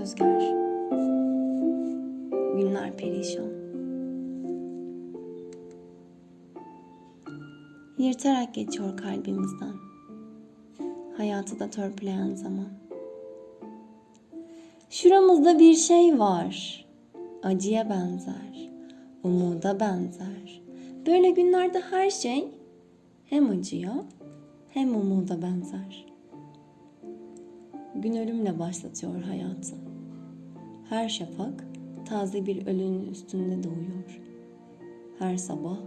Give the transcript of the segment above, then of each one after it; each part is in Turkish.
rüzgar. Günler perişan. Yırtarak geçiyor kalbimizden. Hayatı da törpüleyen zaman. Şuramızda bir şey var. Acıya benzer. Umuda benzer. Böyle günlerde her şey hem acıya hem umuda benzer. Gün ölümle başlatıyor hayatı. Her şafak taze bir ölünün üstünde doğuyor. Her sabah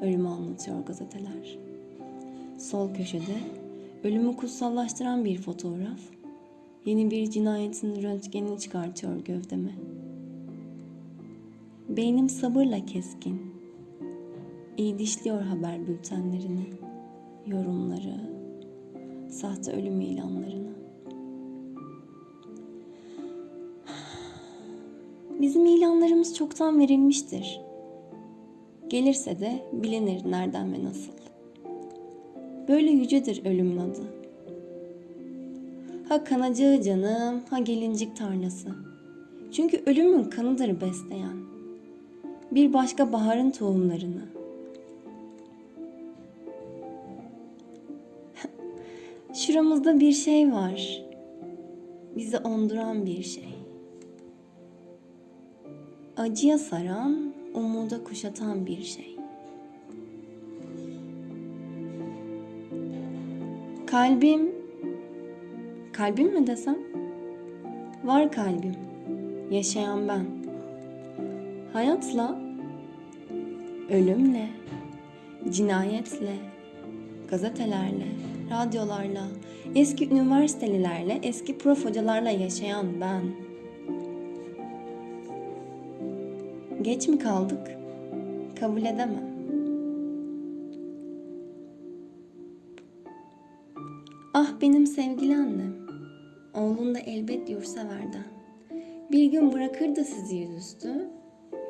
ölümü anlatıyor gazeteler. Sol köşede ölümü kutsallaştıran bir fotoğraf, yeni bir cinayetin röntgenini çıkartıyor gövdeme. Beynim sabırla keskin, iyi dişliyor haber bültenlerini, yorumları, sahte ölüm ilanlarını. Bizim ilanlarımız çoktan verilmiştir. Gelirse de bilinir nereden ve nasıl. Böyle yücedir ölümün adı. Ha kanacağı canım, ha gelincik tarlası. Çünkü ölümün kanıdır besleyen. Bir başka baharın tohumlarını. Şuramızda bir şey var. Bizi onduran bir şey. Acıya saran, umuda kuşatan bir şey. Kalbim, kalbim mi desem? Var kalbim, yaşayan ben. Hayatla, ölümle, cinayetle, gazetelerle, radyolarla, eski üniversitelilerle, eski prof hocalarla yaşayan ben. Geç mi kaldık? Kabul edemem. Ah benim sevgili annem, oğlun da elbet yurtseverden. Bir gün bırakır da sizi yüzüstü,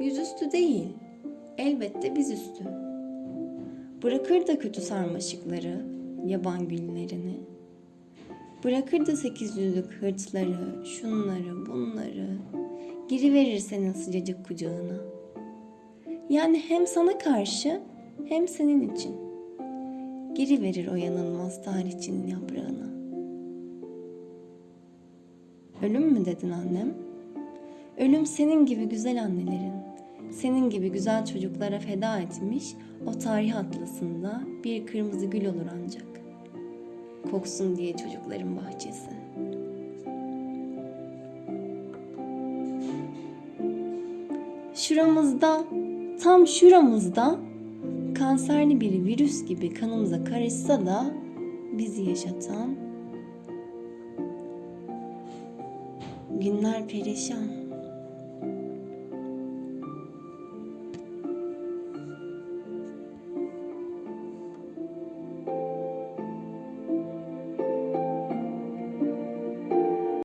yüzüstü değil, elbette biz üstü. Bırakır da kötü sarmaşıkları, yaban güllerini. Bırakır da sekiz yüzlük hırçları, şunları, bunları. Giri verir senin sıcacık kucağına. Yani hem sana karşı hem senin için. Giri verir o yanılmaz tarihçinin yaprağına. Ölüm mü dedin annem? Ölüm senin gibi güzel annelerin, senin gibi güzel çocuklara feda etmiş o tarih atlasında bir kırmızı gül olur ancak. Koksun diye çocukların bahçesi. Şuramızda, tam şuramızda kanserli bir virüs gibi kanımıza karışsa da bizi yaşatan günler perişan.